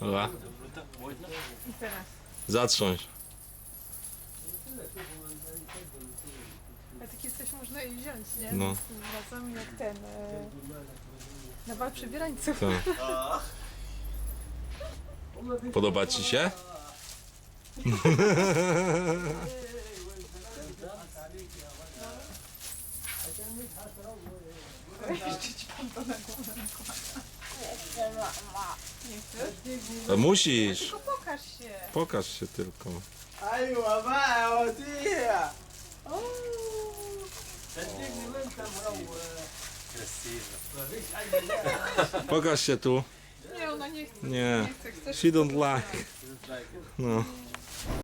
Dobra. Zatrząść. A takie jesteś, można i wziąć, nie? No. Razem jak ten. E, na bal przybierańców. Tak. Podoba ci się? A musisz. Tylko pokaż się. Pokaż się tylko. Ayu ama otiya. Pokaż się tu. Nie, ona nie chce. Nie. She don't like. No.